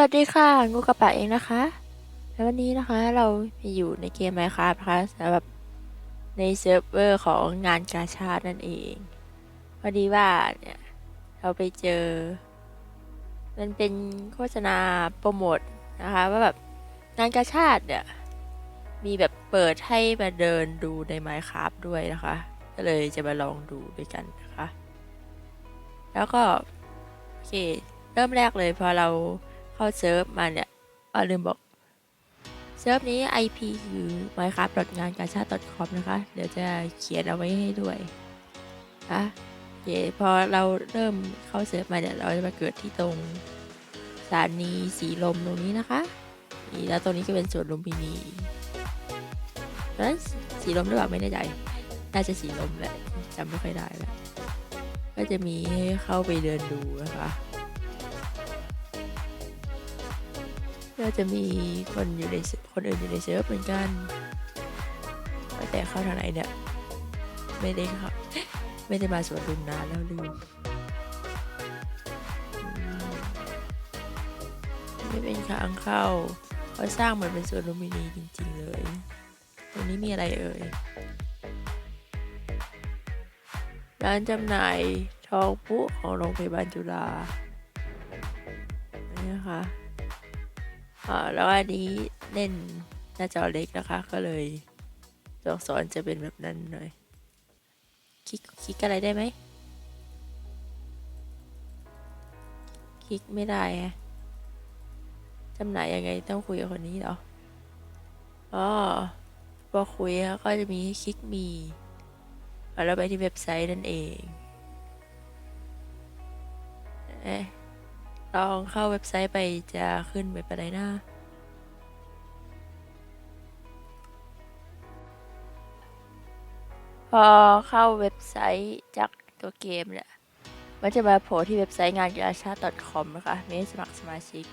วัสดีค่ะ งูกระปะเองนะคะ แล้ววันนี้นะคะเราอยู่ในเกม Minecraft นะคะสำหรับในเซิร์ฟเวอร์ของงานกาชาตินั่นเองพอดีว่าเนี่ยเราไปเจอ มันเป็นโฆษณาโปรโมทนะคะ ว่าแบบงานกาชาติเนี่ยมีแบบเปิดให้มาเดินดูใน Minecraft ด้วยนะคะ ก็เลยจะมาลองดูด้วยกันนะคะ แล้วก็โอเคเริ่มแรกเลยพอเรา เข้าเซิร์ฟมาเนี่ยอ๋อลืมบอกเซิร์ฟนี้ IP คือ minecraft งานกาชาติ .com นะคะ เดี๋ยวจะเขียนเอาไว้ให้ด้วยนะโอเคพอเราเริ่มเข้าเซิร์ฟมาเนี่ยเราจะมาเกิดที่ตรงสถานีสีลมตรงนี้นะคะนี่แล้วตรงนี้ก็เป็นสวนลุมพินีนั้นสีลมหรือเปล่าไม่แน่ใจน่าจะสีลมแหละจำไม่ค่อยได้แล้วก็จะมีให้เข้าไปเดินดูนะคะ ก็จะมีคนอยู่ในคนอื่นอยู่ในเซิร์ฟเหมือนกันแต่เข้าทางไหนเนี่ยไม่ได้เข้าไม่ได้มาสวนลุมนานแล้วลืมไม่เป็นทางเข้าเขาสร้างเหมือนเป็นสวนลุมพินีจริง ๆ เลยตรงนี้มีอะไรเอ่ยร้านจำหน่ายทองปุ๊ของโรงพยาบาลจุฬาอันนี้นะคะ อ่าแล้วอันนี้เล่นหน้าจอเล็กนะคะ ก็เลยตัวอักษรจะเป็นแบบนั้นหน่อย คลิกคลิกอะไรได้ไหม คลิกไม่ได้ฮะจำหน่ายยังไงต้องคุยกับคนนี้เหรอ อ๋อพอคุยแล้วก็จะมีให้คลิกมีเอาเราไปที่เว็บไซต์นั่นเองเอ๊ะ ลองเข้าเว็บไซต์ไปจะขึ้นเว็บอะไรนะพอเข้าเว็บไซต์จากตัวเกมเนี่ยมันจะมาโผล่ที่เว็บไซต์งานกีฬาชาติ .com นะคะม่ให้สมัครสมาชิก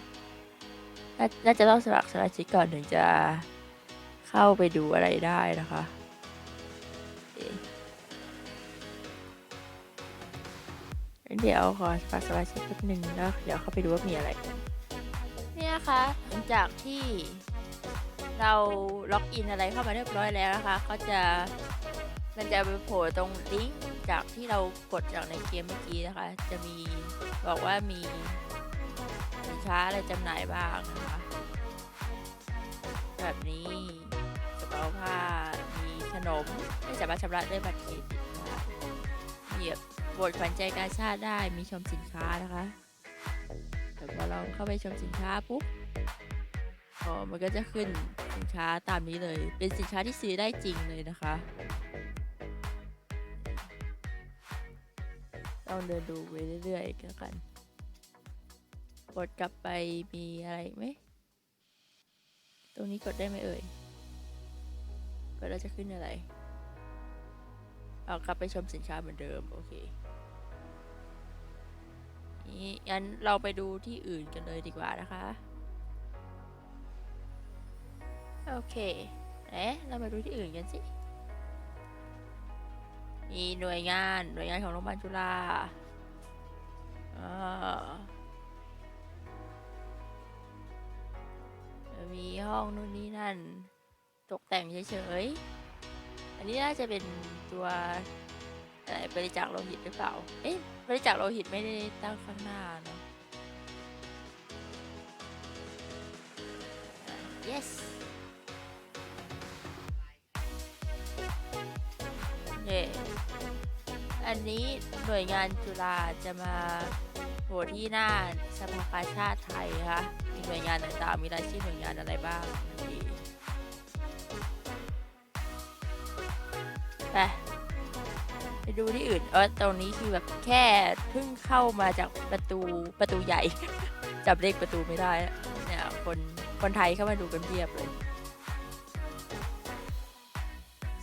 นน่าจะต้องสมัครสมาชิกก่อนถึงจะเข้าไปดูอะไรได้นะคะ เดี๋ยวขอฝากสมาชิกแป๊บหนึ่งแล้วเดี๋ยวเข้าไปดูว่ามีอะไรเนี่ยนะคะหลังจากที่เราล็อกอินอะไรเข้ามาเรียบร้อยแล้วนะคะเขาจะมันจะไปโผล่ตรงลิงก์จากที่เรากดจากในเกมเมื่อกี้นะคะ จะมีบอกว่ามีสินค้าอะไรจำหน่ายบ้างนะคะแบบนี้กระเป๋าผ้ามีขนมไม่สามารถชำระด้วยบัตรเครดิตนะคะเหยียบ โหวตขวัญใจกาชาติได้มีชมสินค้านะคะเดี๋ยวพอเราเข้าไปชมสินค้าปุ๊บอ๋อมันก็จะขึ้นสินค้าตามนี้เลย เป็นสินค้าที่ซื้อได้จริงเลยนะคะต้องเดินดูไปเรื่อยๆกันกดกลับไปมีอะไรไหม ตรงนี้กดได้ไหมเอ่ยกดแล้วจะขึ้นอะไร เอากลับไปชมสินค้าเหมือนเดิม โอเค นี่งั้นเราไปดูที่อื่นกันเลยดีกว่านะคะ โอเคเอ๊ะเรามาดูที่อื่นกันสิ มีหน่วยงาน หน่วยงานของโรงพยาบาลจุฬาอ่ามีห้องนู่นนี่นั่น ตกแต่งเฉยๆ อันนี้น่าจะเป็นตัว อะไรบริจาคโลหิตหรือเปล่า เอ๊ะบริจาคโลหิตไม่ได้ตั้งข้างหน้าเนอะ yes เย่อันนี้หน่วยงานจุฬาจะมาโผล่ที่หน้าสภากาชาติไทยนะคะมีหน่วยงานต่างๆมีรายชื่อหน่วยงานอะไรบ้างไป ไปดูที่อื่น เออตรงนี้คือแบบแค่เพิ่งเข้ามาจากประตูประตูใหญ่ จับเลขประตูไม่ได้ เนี่ยคนคนไทยเข้ามาดูกันเพียบเลย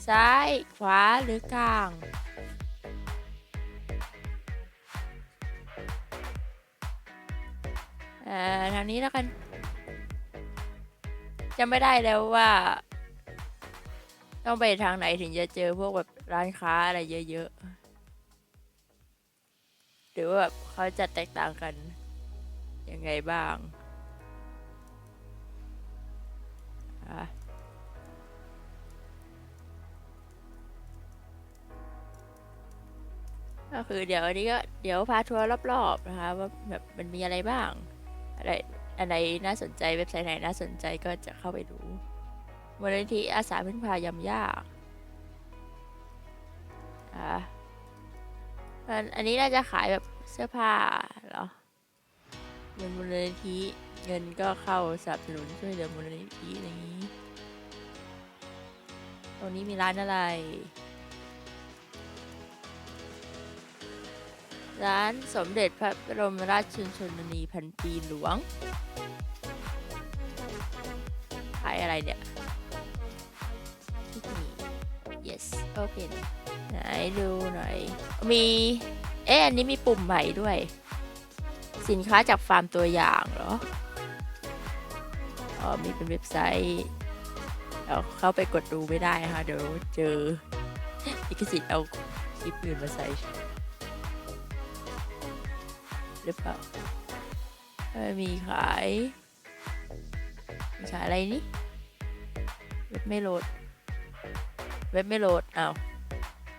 ซ้ายขวาหรือกลางเอ่อทางนี้แล้วกันจำไม่ได้แล้วว่า ต้องไปทางไหนถึงจะเจอพวกแบบ ร้านค้าอะไรเยอะๆ หรือว่าแบบเขาจะแตกต่างกัน ยังไงบ้างคะก็คือเดี๋ยวอันนี้ก็เดี๋ยวพาทัวร์รอบๆนะคะว่าแบบมันมีอะไรบ้าง อะไรอะไรน่าสนใจเว็บไซต์ไหนน่าสนใจก็จะเข้าไปดูมูลนิธิอาสาพึ่งพายำยาก อะอันอันนี้น่าจะขายแบบเสื้อผ้าเหรอเงินมูลนิธิเงินก็เข้าสนับสนุนช่วยเหลือมูลนิธิอะไรอย่างนี้ ตรงนี้มีร้านอะไร ร้านสมเด็จพระบรมราชชนนีพันปีหลวง ขายอะไรเนี่ยที่นี่ yes open ไหนดูหน่อย มี เอ๊ะอันนี้มีปุ่มใหม่ด้วย สินค้าจากฟาร์มตัวอย่างเหรอ อ๋อ มีเป็นเว็บไซต์เราเข้าไปกดดูไม่ได้นะคะเดี๋ยวเจอลิขสิทธิ์เอาคลิปอื่นมาใส่หรือเปล่ามีขายมีขายอะไรนี่ เว็บไม่โหลด เว็บไม่โหลดอ้าว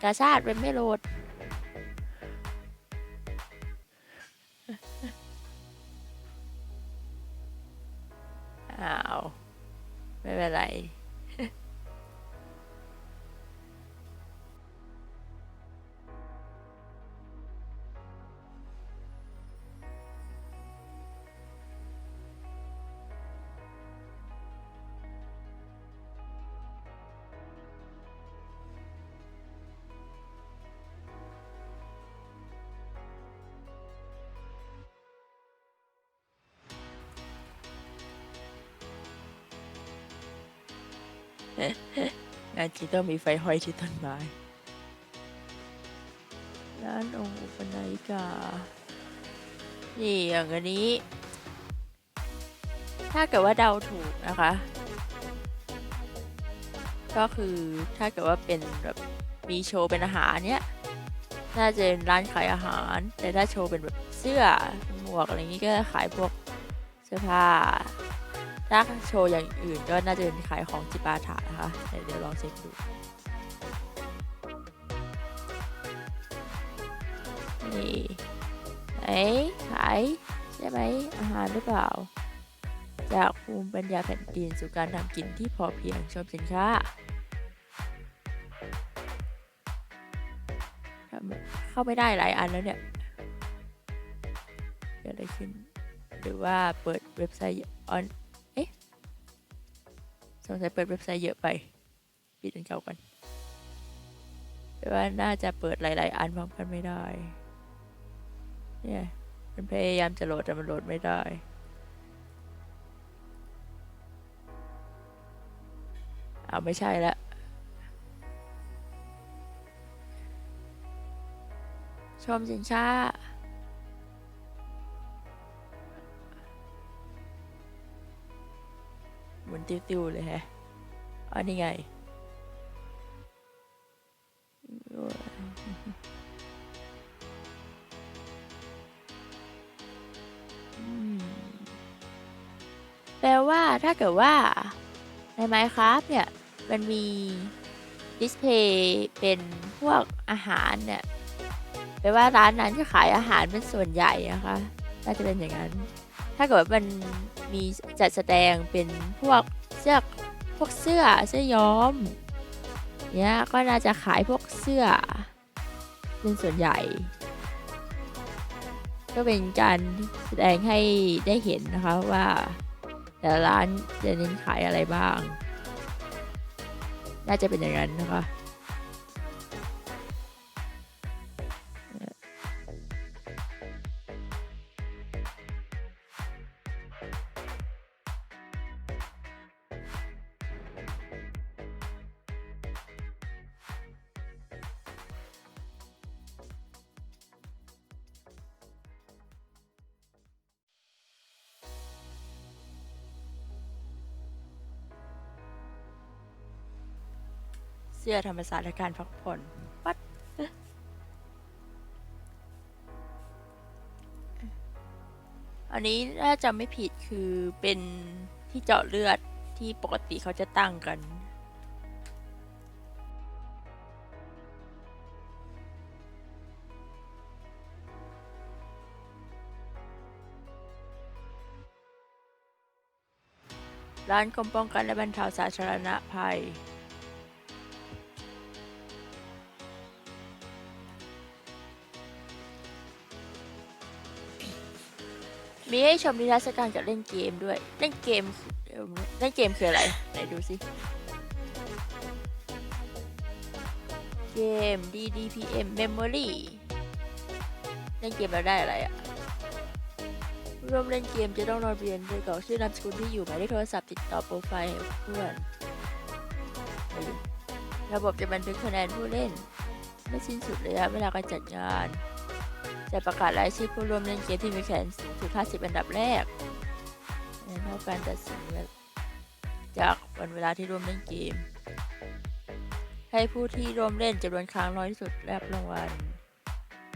กาชาดเว็บไม่โหลด อ้าว ไม่เป็นไรานจริต้องมีไฟห้อยที่ต้นไม้ร้านองค์อุปนายิกา นี่อย่างอันนี้ ถ้าเกิดว่าเดาถูกนะคะ ก็คือถ้าเกิดว่าเป็นแบบมีโชว์เป็นอาหารเนี้ย น่าจะเป็นร้านขายอาหาร แต่ถ้าโชว์เป็นแบบเสื้อหมวกอะไรนี้ก็ขายพวกเสื้อผ้า ถ้าโชว์อย่างอื่นก็น่าจะเป็นขายของจิปาถะนะคะเดี๋ยวเดี๋ยวลองเช็คดูนี่ไหนขายใช่ไหมอาหารหรือเปล่า จากภูมิปัญญาแผ่นดินสู่การทำกินที่พอเพียงชมสินค้าเข้าไม่ได้หลายอันแล้วเนี่ยเกิดอะไรขึ้น หรือว่าเปิดเว็บไซต์ออน งสัยเปิดเว็บไซต์เยอะไป ปิดอันเก่ากันแต่ว่าน่าจะเปิดหลาย ๆ อันพร้อมกันไม่ได้ เนี่ยมันพยายามจะโหลดแต่มันโหลดไม่ได้เอาไม่ใช่ละชมสินค้า ติวๆเลยแฮะอันนี้ไงแปลว่าถ้าเกิดว่าใน Minecraft เนี่ย มันมีดิสเพย์เป็นพวกอาหารเนี่ยแปลว่าร้านนั้นจะขายอาหารเป็นส่วนใหญ่นะคะ น่าจะเป็นอย่างนั้น ถ้าเกิดว่ามัน มีจัดแสดงเป็นพวกเสื้อพวกเสื้อเสื้อย้อมเนี่ยก็น่าจะขายพวกเสื้อเป็นส่วนใหญ่ ก็เป็นการแสดงให้ได้เห็นนะคะว่าแต่ละร้านจะเน้นขายอะไรบ้าง น่าจะเป็นอย่างนั้นนะคะ เสื้อธรรมศาสตร์และการพักผ่อนวัดอันนี้ถ้าจำไม่ผิดคือเป็นที่เจาะเลือดทที่ปกติเขาจะตั้งกันร้านกรมป้องกันและบรรเทาสาธารณภัย มีให้ชมนิทรรศการกับเล่นเกมด้วย เล่นเกมเล่นเกมคืออะไร ไหนดูสิ เกม DDPM Memory เล่นเกมแล้วได้อะไรอะร่วมเล่นเกมจะต้องนอนเรียนโดยกรอกชื่อนามสกุลที่อยู่หมายเลขโทรศัพท์ติดต่อโปรไฟล์เพื่อน ระบบจะบันทึกคะแนนผู้เล่น ไม่สิ้นสุดระยะเวลาการจัดงาน จะประกาศรายชื่อผู้ร่วมเล่นเกมที่มีคะแนนสูงสุด50อันดับแรกเท่าการตัดสินจากวันเวลาที่ร่วมเล่นเกม ให้ผู้ที่ร่วมเล่นจำนวนครั้งน้อยที่สุดได้รับรางวัล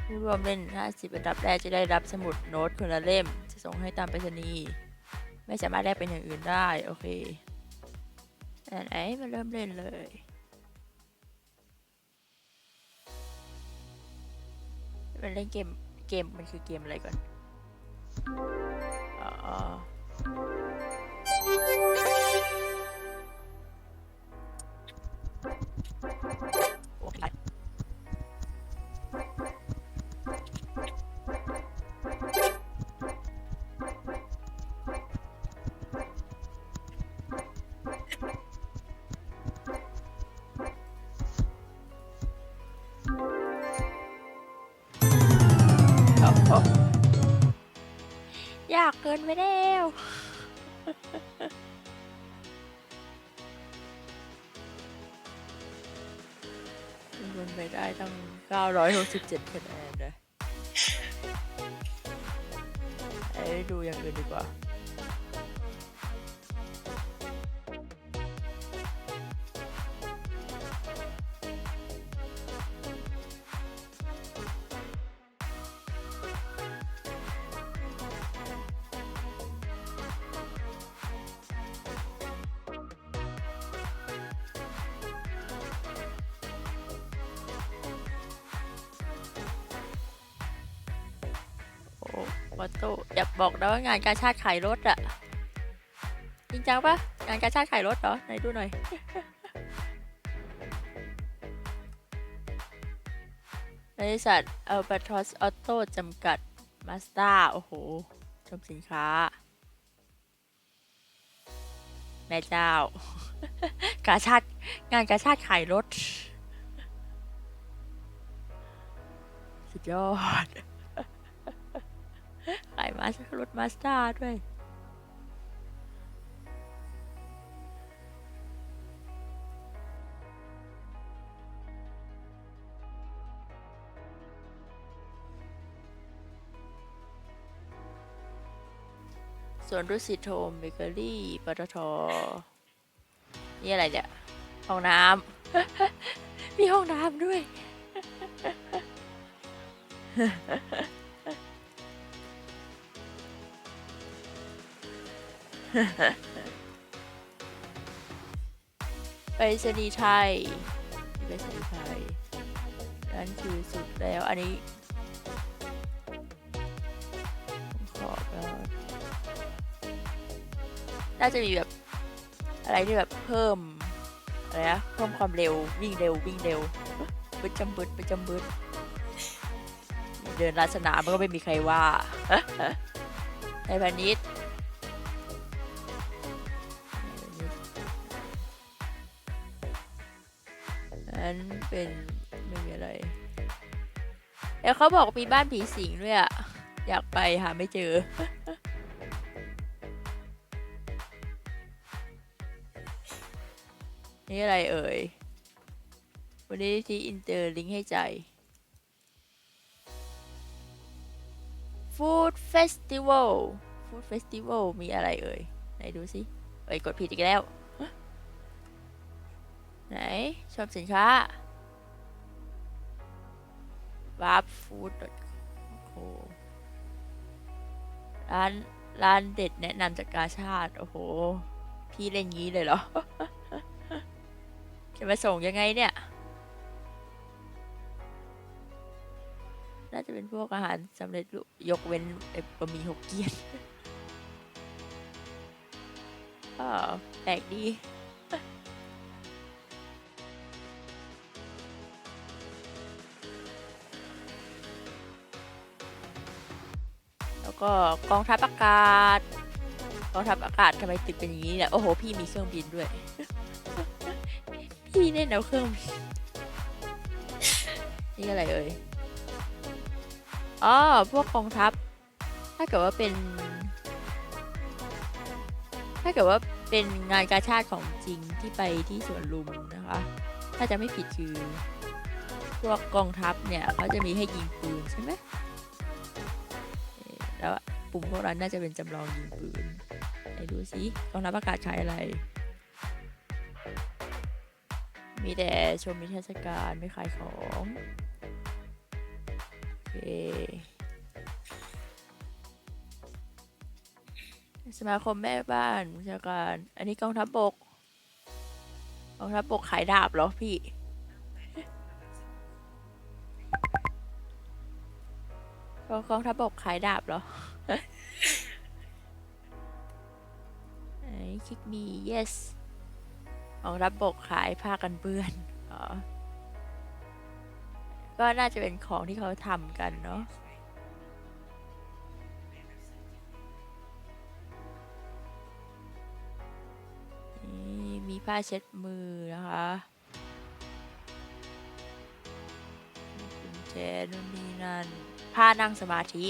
ผู้ร่วมเล่น 50 อันดับแรกจะได้รับสมุดโน้ตคนละเล่ม จะส่งให้ตามไปรษณีย์ ไม่สามารถแลกเป็นอย่างอื่นได้ โอเคอันไหนมาเริ่มเล่นเลยมันเล่นเกม เกมมันคือเกมอะไรก่อน อ๋ นไปแล้วมันไปได้ตั้ง967คะแนน อ้วัตโต้อย่าบอกนะว่างานกาชาติขายรถอะจริงจังปะงานกาชาติขายรถเหรอไหนดูหน่อย บริษัทอัลบ t ท o สออโต้จำกัดมาส d a โอ้โห ชมสินค้า แม่เจ้า กาชาติงานกาชาติขายรถ สุดยอด มาสรถมาสด้าด้วย ส่วนรุสิตโฮมเบเกอรี่ปตทนี่อะไรเนี่ย ห้องน้ำ มีห้องน้ำด้วย ไปรษณีย์ไทยไปรษณีย์ไทยนั่นคือสุดแล้ว อันนี้ผมขอก็น่าจะมีแบบ อะไรที่แบบเพิ่ม อะไรนะเพิ่มความเร็ว วิ่งเร็ว วิ่งเร็วบึดจำบึดบึดจำบึดเดินลาดสนามมันก็ไม่มีใครว่าในพาณิชย์ เป็นไม่มีอะไรแล้วเขาบอกมีบ้านผีสิงด้วยอะอยากไปหาไม่เจอ นี่อะไรเอ่ย วันนี้ที่อินเตอร์ลิงก์ให้ใจ Food Festival Food Festival มีอะไรเอ่ย ไหนดูสิ เอ้ย กดผิดอีกแล้ว ไหน ชอบสินค้า w a r p food co ร้านร้านเด็ดแนะนำจากกาชาติ โอ้โห พี่เล่นงี้เลยเหรอ จะมาส่งยังไงเนี่ย น่าจะเป็นพวกอาหารสำเร็จรูปยกเว้นไอ้บะหมี่หกเกี้ยนก็แปลกดี ก็กองทัพอากาศ กองทัพอากาศทำไมตึกเป็นอย่างนี้เนี่ย โอ้โห พี่มีเครื่องบินด้วย พี่เล่นเอาเครื่องบินนี่อะไรเอ่ย อ๋อ พวกกองทัพ ถ้าเกิดว่าเป็น ถ้าเกิดว่าเป็นงานกาชาติของจริงที่ไปที่สวนลุมนะคะ ถ้าจะไม่ผิดคือ พวกกองทัพเนี่ยเขาจะมีให้ยิงปืนใช่ไหม แล้วปุ่มพวกนั้นน่าจะเป็นจำลองยิงปืนไหนดูสิกองทัพอากาศขายอะไร มีแต่ชมนิทรรศการไม่ขายของโอเคสมาคมแม่บ้านวิชาการ อันนี้กองทัพบกกองทัพบกขายดาบเหรอพี่ กองกองทัพบกขายดาบเหรอไหนคลิกมี yes กองทัพบกขายผ้ากันเปื้อนอ๋อก็น่าจะเป็นของที่เขาทำกันเนาะนี่มีผ้าเช็ดมือนะคะมีกุญแจนู่นนี่นั่น ผ้านั่งสมาธิ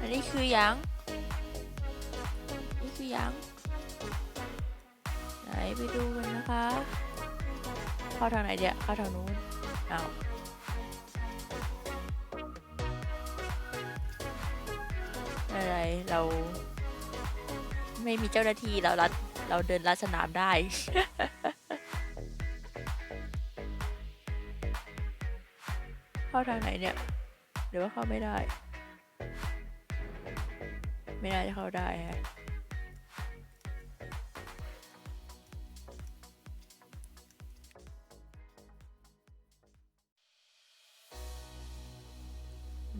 อันนี้คือยังนี่คือยัง ไหนไปดูกันนะคะ เข้าทางไหนเดียเข้าทางนู้น ไม่มีเจ้าหน้าที่เราลัดเราเดินลัดสนามได้ เข้าทางไหนเนี่ยหรือว่าเข้าไม่ได้ ไม่น่าจะเข้าได้ฮะ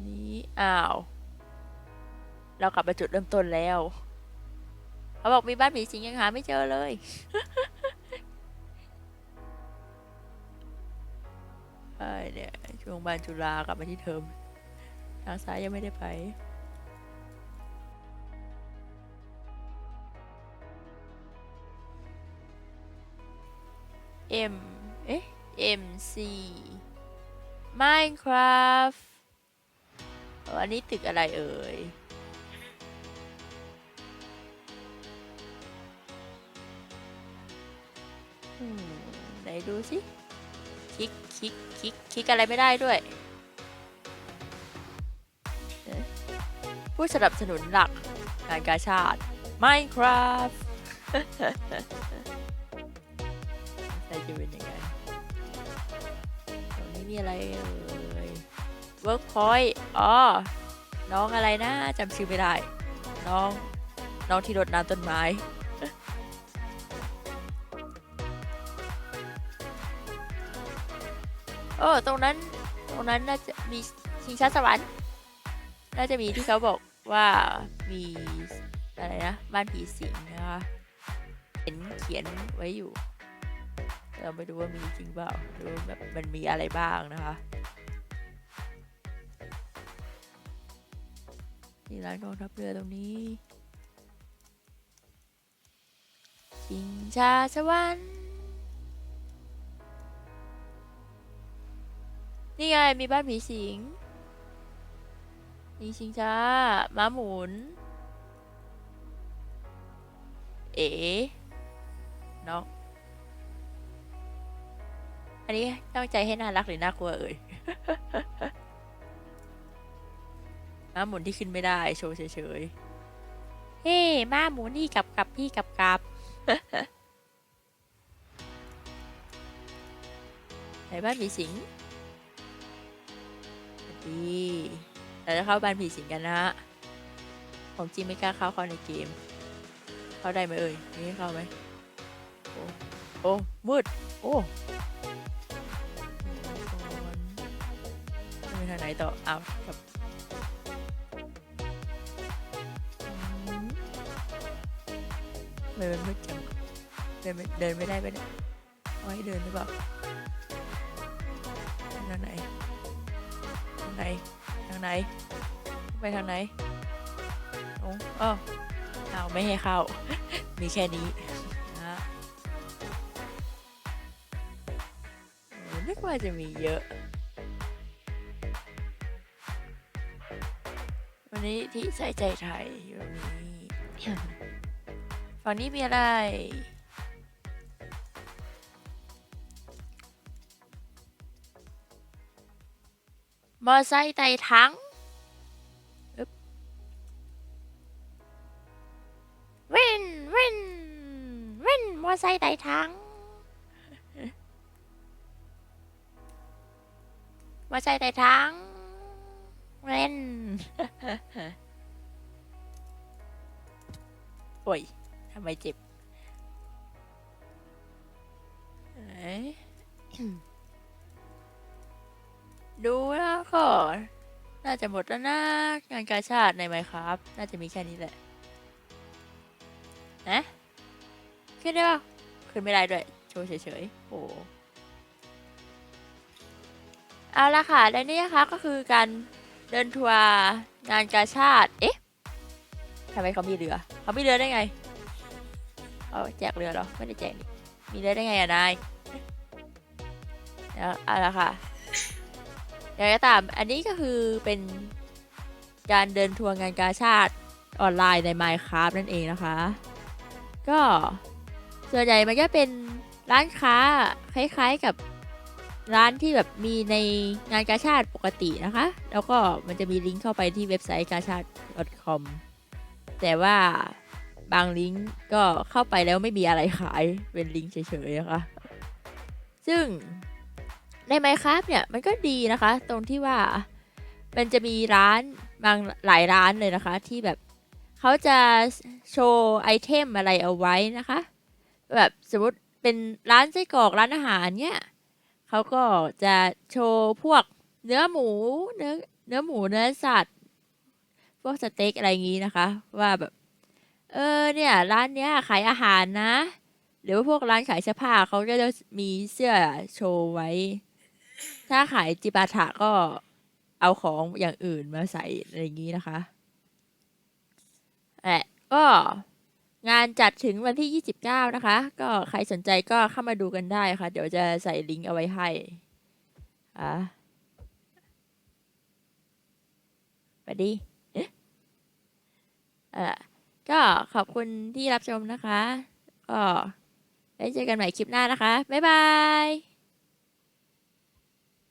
นี้อ้าว เรากลับมาจุดเริ่มต้นแล้ว เขาบอกมีบ้านผีสิงยังหาไม่เจอเลยไอ้เนี่ยช่วงบานจุฬากลับมาที่เทอมทางซ้ายยังไม่ได้ไป M เอ๊ะ MC Minecraft อันนี้ตึกอะไรเอ่ย ไหนดูสิ คลิก คลิก คลิก คลิกอะไรไม่ได้ด้วย ผู้สนับสนุนหลักงานกาชาติ Minecraft ใจจะเป็นยังไงตรงนี้มีอะไรเอ่ย Workpoint อ๋อ น้องอะไรนะจำชื่อไม่ได้ น้อง น้องที่รดน้ำต้นไม้ โอ้ตรงนั้น ตรงนั้นน่าจะมีชิงช้าสวรรค์ น่าจะมีที่เขาบอกว่ามีอะไรนะ บ้านผีสิงนะคะ เห็นเขียนไว้อยู่ เราไม่รู้ว่ามีจริงเปล่าหรือว่าแบบมันมีอะไรบ้างนะคะนี่ร้านกองทัพเรือตรงนี้ชิงชาสวรรค์ นี่ไงมีบ้านผีสิงมีชิงช้าม้าหมุน เอ๋น้องอันนี้ตั้งใจให้น่ารักหรือน่ากลัวเอ่ยม้าหมุนที่ขึ้นไม่ได้ โชว์เฉยเฮ้มาหมูนี่กลับกลับพี่กลับกลับไหนบ้านผีสิง ดีเราจะเข้าบ้านผีสิงกันนะฮะผมจริงไม่กล้าเข้าเข้าในเกม เข้าได้ไหมเอ่ยนี่เข้าไหมโอ้โอ้มืดโอ้ไม่ทางไหนต่อเอากับอืมทำไมมันมืดจังเดินไม่เดินไม่ได้ปนี่ยเอาให้เดินหรือเปล่า ไหน ทางไหน ไปทางไหนโอ้อ้าวเอาไม่ให้เข้า มีแค่นี้นะนึกว่าจะมีเยอะ วันนี้ที่ใส่ใจไทยอยู่นี้ ฝั่งนี้มีอะไร อไซค์ไต่ถังอึ๊บวินวินวินมอไซค์ไต่ถังมาใส่ไต่ถังเล่นโอ้ยทำไมเจ็บเอ้ย ดูแล้วก็น่าจะหมดแล้วนะงานกาชาติในไมครับ น่าจะมีแค่นี้แหละนะขึ้นได้ปะขึ้นไม่ได้ด้วย โชว์เฉยๆโอ้เอาละค่ะ และนี่นะคะก็คือการเดินทัวร์งานกาชาติ เอ๊ะทำไมเขามีเรือ เขามีเรือได้ไง เอาแจกเรือเหรอ ไม่ได้แจกนี่ มีเรือได้ไงอะนายแล้วเอาละค่ะ อย่างไรก็ตาม อันนี้ก็คือเป็นการเดินทัวร์งานกาชาติออนไลน์ใน Minecraft นั่นเองนะคะ ก็ส่วนใหญ่มันก็เป็นร้านค้าคล้ายๆกับร้านที่แบบมีในงานกาชาติปกตินะคะ แล้วก็มันจะมีลิงก์เข้าไปที่เว็บไซต์กาชาติ .com แต่ว่าบางลิงก์ก็เข้าไปแล้วไม่มีอะไรขายเป็นลิงก์เฉยๆนะคะ ซึ่ง ใน Minecraft เนี่ยมันก็ดีนะคะ ตรงที่ว่ามันจะมีร้านบางหลายร้านเลยนะคะ ที่แบบเขาจะโชว์ไอเทมอะไรเอาไว้นะคะ แบบสมมติเป็นร้านไส้กรอกร้านอาหารเนี่ยเขาก็จะโชว์พวกเนื้อหมูเนื้อเนื้อหมูเนื้อสัตว์ พวกสเต็กอะไรอย่างงี้นะคะ ว่าแบบ เออเนี่ยร้านเนี้ยขายอาหารนะ หรือว่าพวกร้านขายเสื้อผ้าเขาก็จะมีเสื้อโชว์ไว้ ถ้าขายจิปาถะก็เอาของอย่างอื่นมาใส่อะไรอย่างงี้นะคะแหละก็งานจัดถึงวันที่ 29 นะคะ ก็ใครสนใจก็เข้ามาดูกันได้ค่ะ เดี๋ยวจะใส่ลิงก์เอาไว้ให้อะไปดีเอ๊ะอะก็ขอบคุณที่รับชมนะคะ ก็ไว้เจอกันใหม่คลิปหน้านะคะ บ๊ายบาย